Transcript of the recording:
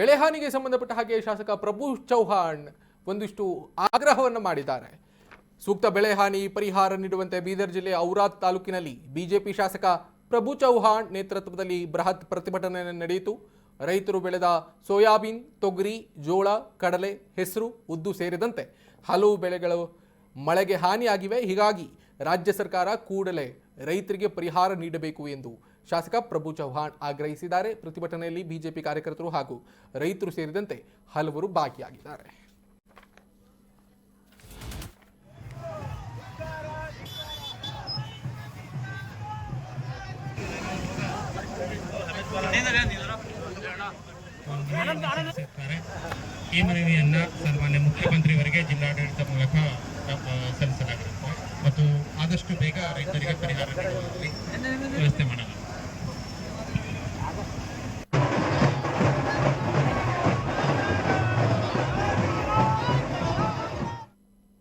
ಬೆಳೆ ಹಾನಿಗೆ ಸಂಬಂಧಪಟ್ಟ ಹಾಗೆ ಶಾಸಕ ಪ್ರಭು ಚೌಹಾಣ್ ಒಂದಿಷ್ಟು ಆಗ್ರಹವನ್ನು ಮಾಡಿದ್ದಾರೆ. ಸೂಕ್ತ ಬೆಳೆ ಹಾನಿ ಪರಿಹಾರ ನೀಡುವಂತೆ ಬೀದರ್ ಜಿಲ್ಲೆಯ ಔರಾದ್ ತಾಲೂಕಿನಲ್ಲಿ ಬಿಜೆಪಿ ಶಾಸಕ ಪ್ರಭು ಚೌಹಾಣ್ ನೇತೃತ್ವದಲ್ಲಿ ಬೃಹತ್ ಪ್ರತಿಭಟನೆ ನಡೆಯಿತು. ರೈತರು ಬೆಳೆದ ಸೋಯಾಬೀನ್, ತೊಗರಿ, ಜೋಳ, ಕಡಲೆ, ಹೆಸರು, ಉದ್ದು ಸೇರಿದಂತೆ ಹಲವು ಬೆಳೆಗಳು ಮಳೆಗೆ ಹಾನಿಯಾಗಿವೆ. ಹೀಗಾಗಿ ರಾಜ್ಯ ಸರ್ಕಾರ ಕೂಡಲೇ ರೈತರಿಗೆ ಪರಿಹಾರ ನೀಡಬೇಕು ಎಂದು ಶಾಸಕ ಪ್ರಭು ಚೌಹಾಣ್ ಆಗ್ರಹಿಸಿದ್ದಾರೆ. ಪ್ರತಿಭಟನೆಯಲ್ಲಿ ಬಿಜೆಪಿ ಕಾರ್ಯಕರ್ತರು ಹಾಗೂ ರೈತರು ಸೇರಿದಂತೆ ಹಲವರು ಭಾಗಿಯಾಗಿದ್ದಾರೆ. ಈ ಮನವಿಯನ್ನ ಸನ್ಮಾನ್ಯ ಮುಖ್ಯಮಂತ್ರಿಯವರಿಗೆ ಜಿಲ್ಲಾಡಳಿತ ಮೂಲಕ ಸಲ್ಲಿಸಲಾಗಿರುತ್ತೆ. ಮತ್ತು ಆದಷ್ಟು ಬೇಗ ರೈತರಿಗೆ ಪರಿಹಾರ ವ್ಯವಸ್ಥೆ ಮಾಡಲಾಗುತ್ತೆ